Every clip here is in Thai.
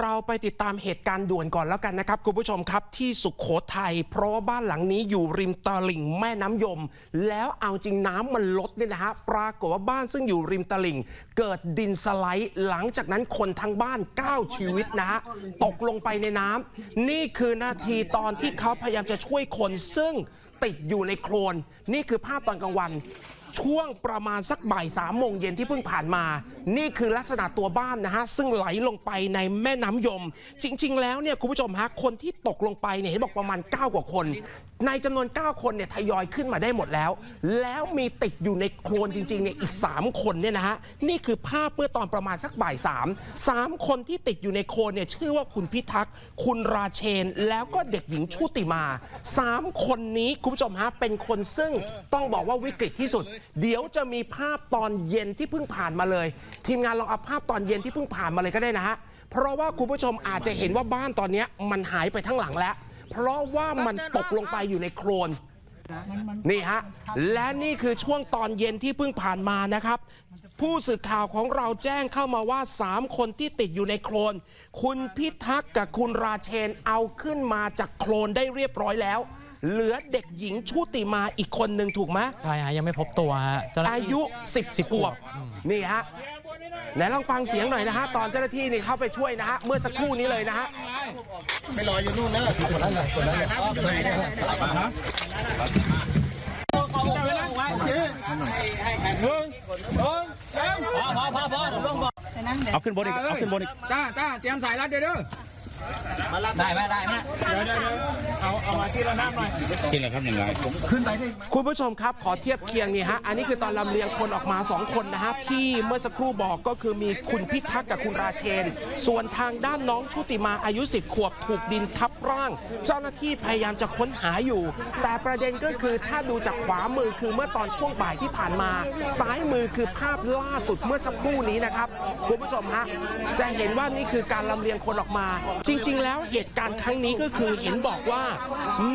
เราไปติดตามเหตุการณ์ด่วนก่อนแล้วกันนะครับคุณผู้ชมครับที่สุขโขทัยเพราะว่าบ้านหลังนี้อยู่ริมตลิ่งแม่น้ำยม แล้วเอาจริงน้ำมันลดเนี่ยนะฮะปรากฏว่าบ้านซึ่งอยู่ริมตลิ่ง เกิดดินสไลด์หลังจากนั้นคนทั้งบ้าน 9 ชีวิตนะฮะตกลงไปในน้ำนี่คือนาทีตอนที่เขาพยายามจะช่วยคนซึ่งติดอยู่ในโคลนนี่คือภาพตอนกลางวัน ช่วงประมาณสักบ่ายสามโมงเย็นที่เพิ่งผ่านมา นี่คือลักษณะตัวบ้านนะฮะ ซึ่งไหลลงไปในแม่น้ำยม จริง ๆ แล้วเนี่ยคุณผู้ชมฮะ คนที่ตกลงไปเนี่ยเห็นบอกประมาณ 9 กว่าคน ในจำนวน 9 คนเนี่ยทยอยขึ้นมาได้หมดแล้ว แล้วมีติดอยู่ในโคลนจริงๆเนี่ยอีก 3 คนเนี่ยนะฮะ นี่คือภาพเมื่อตอนประมาณสักบ่ายสามสามคนที่ติดอยู่ในโคลนเนี่ยชื่อว่าคุณพิทักษ์คุณราเชน แล้วก็เด็กหญิงชุติมาสามคนนี้คุณผู้ชมฮะเป็นคนซึ่งต้องบอกว่าวิกฤตที่สุดเดี๋ยวจะมีภาพตอนเย็นที่เพิ่งผ่านมาเลย ทีมงานลองเอาภาพตอนเย็นที่เพิ่งผ่านมาเลยก็ได้นะฮะเพราะว่าคุณผู้ชมอาจจะเห็นว่าบ้านตอนนี้มันหายไปทั้งหลังแล้ว เพราะว่ามันตกลงไปอยู่ในโคลนนี่ฮะ และนี่คือช่วงตอนเย็นที่เพิ่งผ่านมานะครับ ผู้สื่อข่าวของเราแจ้งเข้ามาว่า 3 คนที่ติดอยู่ในโคลน คุณพิทักษ์กับคุณราเชนเอาขึ้นมาจากโคลนได้เรียบร้อยแล้ว เหลือเด็กหญิงชุติมาอีกคนหนึ่งถูกไหมใช่ฮะยังไม่พบตัวฮะเจ้าหน้าอาที่ ยุ 10ขวบนี่ฮะไหนลองฟังเสียงหน่อยนะฮะ ตอนเจ้าหน้าที่นี่เข้าไปช่วยนะฮะ เมื่อสักครู่นี้เลยนะฮะไปรออยู่นู่นนะคนนั้นเลยคนนั้นเลยเอาขึ้นบนอีกเอาขึ้นบนอีก จ้าจ้าเตรียมสายรัดเดี๋ยวเด้อ ได้ไหมได้ไหมกินเลยครับอย่างไรผมคุณผู้ชมครับขอเทียบเคียงนี่ฮะอันนี้คือตอนลำเลียงคนออกมา 2 คนนะฮะที่เมื่อสักครู่บอกก็คือมีคุณพิทักษ์กับคุณราเชน ส่วนทางด้านน้องชุติมาอายุ 10 ขวบถูกดินทับร่าง เจ้าหน้าที่พยายามจะค้นหาอยู่ แต่ประเด็นก็คือถ้าดูจากขวามือคือเมื่อตอนช่วงบ่ายที่ผ่านมา ซ้ายมือคือภาพล่าสุดเมื่อสักครู่นี้นะครับคุณผู้ชมฮะจะเห็นว่านี่คือการลำเลียงคนออกมา จริง ๆ แล้วเหตุการณ์ครั้งนี้ก็คือเห็นบอกว่า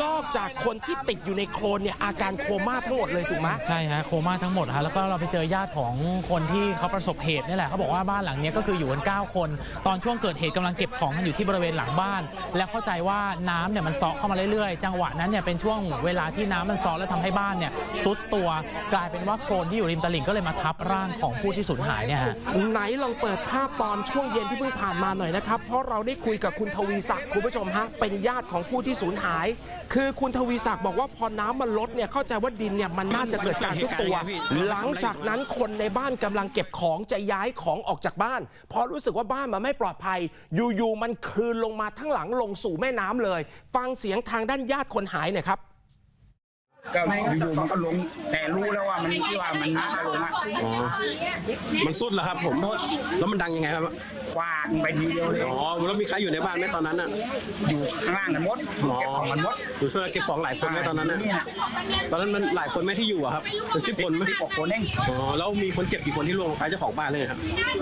นอกจากคนที่ติดอยู่ในโคลนเนี่ยอาการโคม่าทั้งหมดเลยถูกไหมใช่ฮะโคม่าทั้งหมดฮะแล้วก็เราไปเจอญาติของคนที่เขาประสบเหตุนี่แหละเขาบอกว่าบ้านหลังเนี้ยก็คืออยู่กัน 9 คน ตอนช่วงเกิดเหตุกำลังเก็บของกันอยู่ที่บริเวณหลังบ้าน แล้วเข้าใจว่าน้ำเนี่ยมันซอกเข้ามาเรื่อยๆ จังหวะนั้นเนี่ยเป็นช่วงเวลาที่น้ำมันซอกแล้วทำให้บ้านเนี่ยซุดตัวกลายเป็นว่าโคลนที่อยู่ริมตลิ่งก็เลยมาทับร่างของผู้ที่สูญหายเนี่ยฮะไหนลองเปิดภาพตอนช่วงเย็นที่เพิ่งผ่านมาหน่อยนะครับเพราะเราได้คุยกับคุณทวีศักดิ์คุณผู้ชมฮะเป็นญาติของผู้ที่สูญหาย คือคุณทวีศักดิ์บอกว่าพอน้ำมันลดเนี่ยเข้าใจว่าดินเนี่ยมันน่าจะเกิดการชุบตัว หลังจากนั้นคนในบ้านกำลังเก็บของจะย้ายของออกจากบ้าน เพราะรู้สึกว่าบ้านมันไม่ปลอดภัย อยู่ๆมันคลืนลงมาทั้งหลังลงสู่แม่น้ำเลย ฟังเสียงทางด้านญาติคนหายหน่อยครับ ก็อยู่ๆมันก็ลง แต่รู้แล้วว่ามันที่ว่ามันน้ำจะลงอะอ๋อ มันสุดเหรอครับผมแล้วมันดังยังไงครับ ฟาดไปทีเดียวเลย อ๋อ แล้วมีใครอยู่ในบ้านไหมตอนนั้นอะ อยู่ข้างล่างกันหมดอ๋อเก็บของกันหมดอยู่ช่วยเก็บของหลายคนไหมตอนนั้นอะตอนนั้นมันหลายคนไหมที่อยู่อะครับเป็นสิบคนไหมสิบกว่าคนเองอ๋อ แล้วมีคนเจ็บกี่คนที่ล่วงลงไปเจ้าของบ้านเลยครับ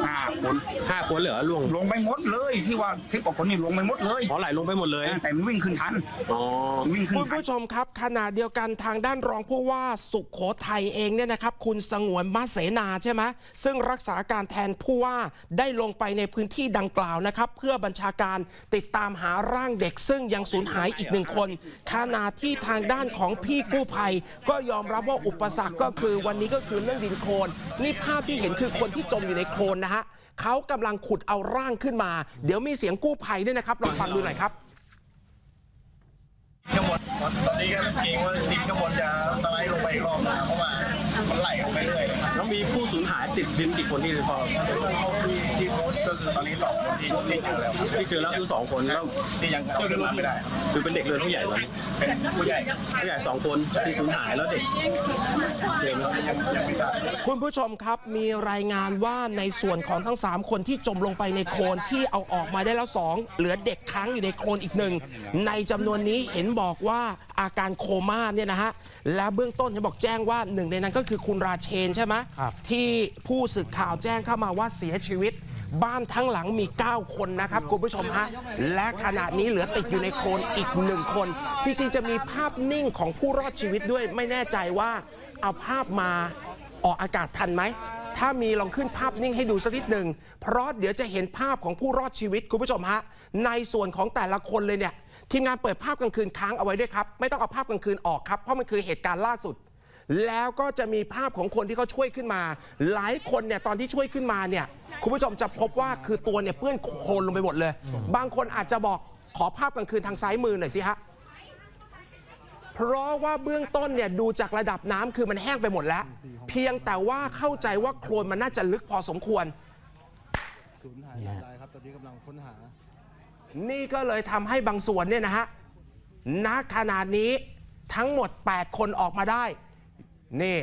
ห้าคนห้าคนเหรอล่วง ลงไปหมดเลยที่ว่าสิบกว่าคนนี่ลงไปหมดเลย อ๋อไหลลงไปหมดเลย แต่มันวิ่งขึ้นทันอ๋อมันวิ่งขึ้นคุณทัน ผู้ชมครับขณะเดียวกันทางางด้านรองผู้ว่าสุขโขทัยเองเนี่ยนะครับ คุณสงวนมาเสนาใช่ไหมซึ่งรักษาการแทนผู้ว่าได้ลงไปในพื้นที่ดังกล่าวนะครับ เพื่อบัญชาการติดตามหาร่างเด็ก ซึ่งยังสูญหายอีกหนึ่งคนขณะที่ทางด้านของพี่กู้ภัย ก็ยอมรับว่าอุปสรรคก็คือวันนี้ก็คือเรื่องดินโคลนนี่ภาพที่เห็นคือคนที่จมอยู่ในโคลนนะฮะเขากำลังขุดเอาร่างขึ้นมา เดี๋ยวมีเสียงกู้ภัยด้วยนะครับลองฟังดูหน่อยครับ นนี้ก็เกรงว่าดินข้างบนจะสไลด์ลงไปอีกรอบนะเพราะว่ามันไหลลงไปเรื่อยเลยครับแล้วมีผู้สูญหายติดดินกี่คนที่พอที่โพสต์ก็คือตอนนี้สองคนที่ที่เจอแล้วครับที่เจอแล้วคือสองคนแล้วที่ยังเข้าขึ้นมาไม่ได้ครับคือเป็นเด็กเลยผู้ใหญ่เหรอเป็นผู้ใหญ่ผู้ใหญ่สองคนที่สูญหายแล้วเด็กเด็กยังยังไม่ทราบ คุณผู้ชมครับมีรายงานว่าในส่วนของทั้ง 3 คนที่จมลงไปในโคลนที่เอาออกมาได้แล้ว 2 เหลือเด็กค้างอยู่ในโคลนอีกหนึ่งในจำนวนนี้เห็นบอกว่า อาการโคม่าเนี่ยนะฮะและเบื้องต้นเห็นบอกแจ้งว่าหนึ่งในนั้นก็คือคุณราเชนใช่ไหมครับที่ผู้สื่อข่าวแจ้งเข้ามาว่าเสียชีวิต บ้านทั้งหลังมี 9 คนนะครับคุณผู้ชมฮะและขณะนี้เหลือติดอยู่ในโคลนอีกหนึ่งคน จริงๆ จะมีภาพนิ่งของผู้รอดชีวิตด้วยไม่แน่ใจว่าเอาภาพมาออกอากาศทันไหมถ้ามีลองขึ้นภาพนิ่งให้ดูสักนิดหนึ่งเพราะเดี๋ยวจะเห็นภาพของผู้รอดชีวิตคุณผู้ชมฮะในส่วนของแต่ละคนเลยเนี่ย ทีมงานเปิดภาพกลางคืนค้างเอาไว้ด้วยครับ ไม่ต้องเอาภาพกลางคืนออกครับ เพราะมันคือเหตุการณ์ล่าสุด แล้วก็จะมีภาพของคนที่เขาช่วยขึ้นมา หลายคนเนี่ยตอนที่ช่วยขึ้นมาเนี่ยคุณผู้ชมจะพบว่าคือตัวเนี่ยเปื้อนโคลนลงไปหมดเลย บางคนอาจจะบอกขอภาพกลางคืนทางซ้ายมือหน่อยสิฮะเพราะว่าเบื้องต้นเนี่ยดูจากระดับน้ำคือมันแห้งไปหมดแล้ว เพียงแต่ว่าเข้าใจว่าโคลนมันน่าจะลึกพอสมควรสูญหายหลายรายครับตอนนี้กำลังค้นหา นี่ก็เลยทำให้บางส่วนเนี่ยนะฮะณขนาดนี้ทั้งหมด 8 คนออกมาได้ นี่